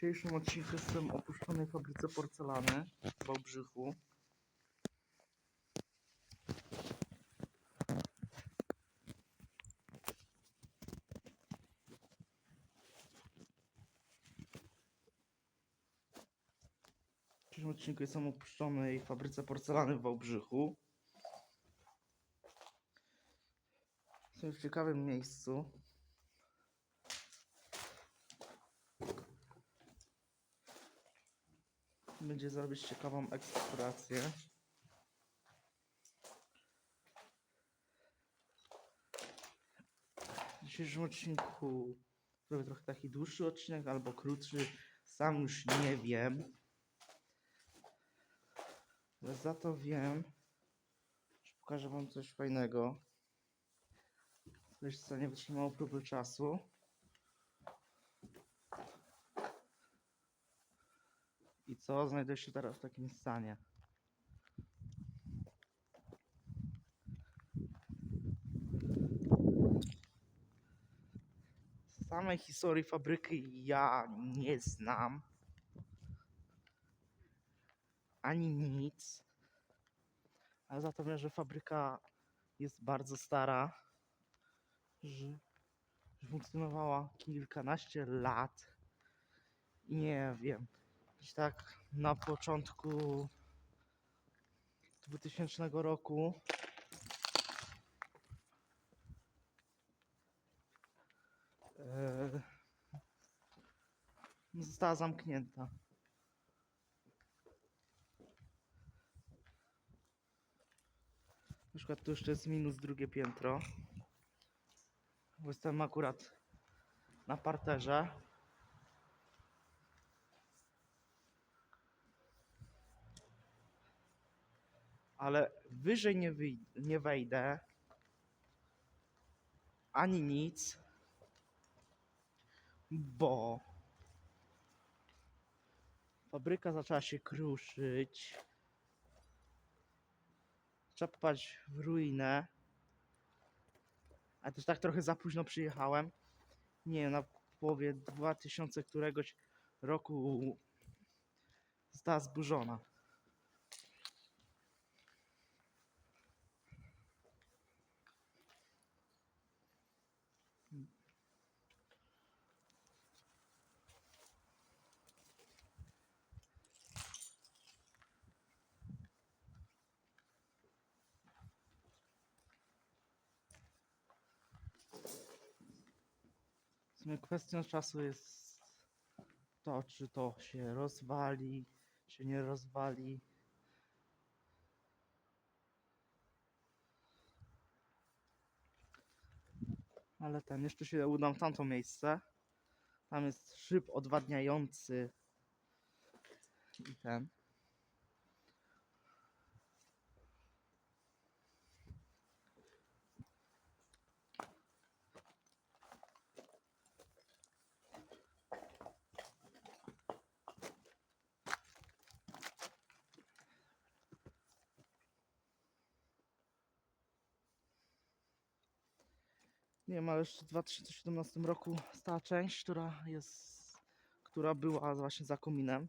dzisiejszym odcinku jestem opuszczonej fabryce porcelany w Wałbrzychu. W dzisiejszym odcinku jestem opuszczonej fabryce porcelany w Wałbrzychu. Jestem w ciekawym miejscu. Będzie zrobić ciekawą eksplorację. W dzisiejszym odcinku zrobię trochę taki dłuższy odcinek albo krótszy, sam już nie wiem. Ale za to wiem, że pokażę wam coś fajnego. Coś co nie wytrzymało próby czasu. Co znajduje się teraz w takim stanie. Samej historii fabryki ja nie znam. Ani nic. Ale za to wiem, że fabryka jest bardzo stara. Że, funkcjonowała kilkanaście lat. Nie wiem. Gdzieś tak na początku 2000 roku e, została zamknięta. Na przykład tu jeszcze jest minus drugie piętro. Bo Jestem akurat na parterze. Ale wyżej nie, nie wejdę. Ani nic. Bo fabryka zaczęła się kruszyć. Trzeba popaść w ruinę. Ale też tak trochę za późno przyjechałem. Nie na połowie 2000 któregoś roku została zburzona. W sumie kwestią czasu jest to, czy to się rozwali, czy nie rozwali. Ale ten, jeszcze się udam w tamto miejsce. Tam jest szyb odwadniający. I ten. Nie jeszcze w 2017 roku stała część, która jest, która była właśnie za kominem.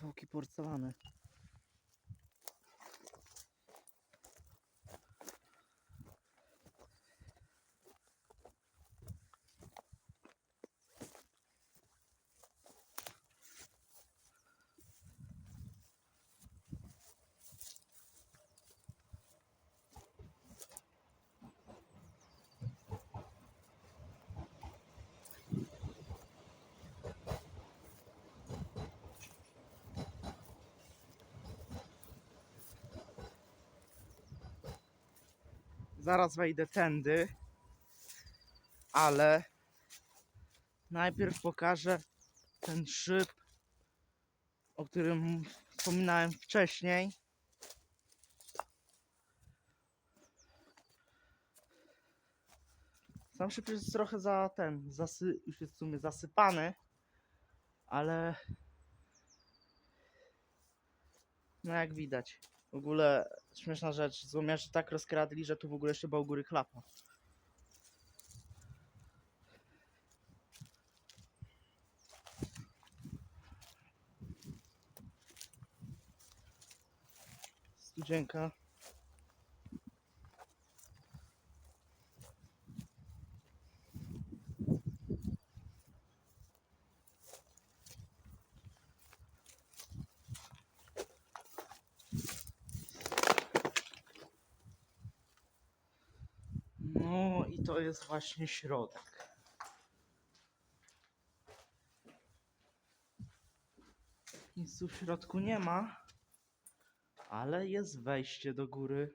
Kawałki porcelany. Zaraz wejdę tędy, ale najpierw pokażę ten szyb, o którym wspominałem wcześniej. Sam szyb jest trochę za ten, zasy, już jest w sumie zasypany, ale no jak widać. W ogóle śmieszna rzecz, złomiarzy tak rozkradli, że tu w ogóle jeszcze była u góry klapa. Studzienka. No i to jest właśnie środek. Nic tu w środku nie ma, ale jest wejście do góry.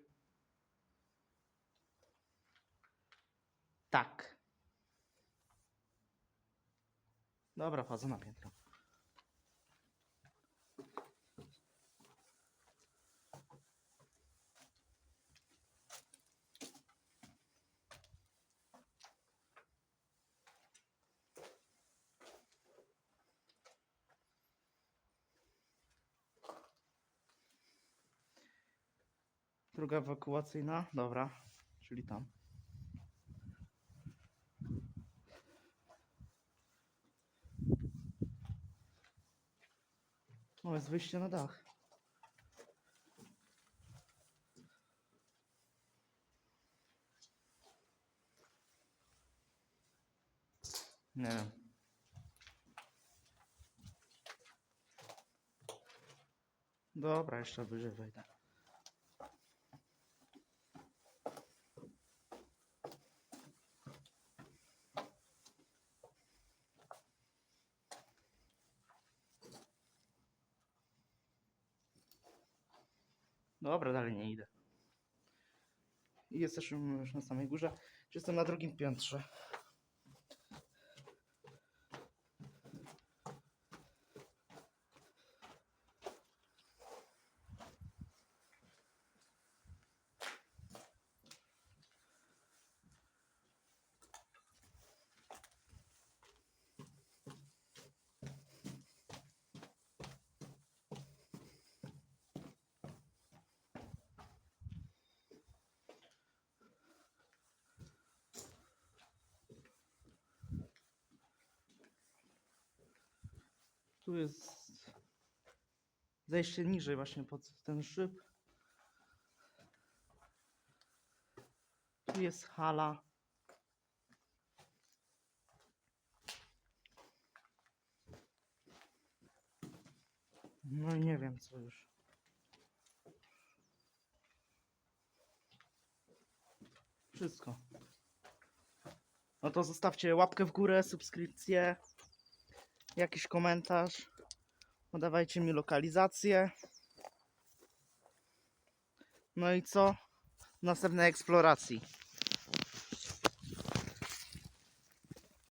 Tak. Dobra, wchodzę na piętro. Druga ewakuacyjna, dobra, czyli tam. O, jest wyjście na dach. Nie wiem. Dobra, jeszcze wyżej wejdę. Dobra, dalej nie idę. I jesteśmy już na samej górze. Jestem na drugim piętrze. Tu jest zejście niżej właśnie pod ten szyb. Tu jest hala. No i nie wiem co już. Wszystko. No to zostawcie łapkę w górę, subskrypcję, jakiś komentarz. Podawajcie mi lokalizację. No i co? W następnej eksploracji.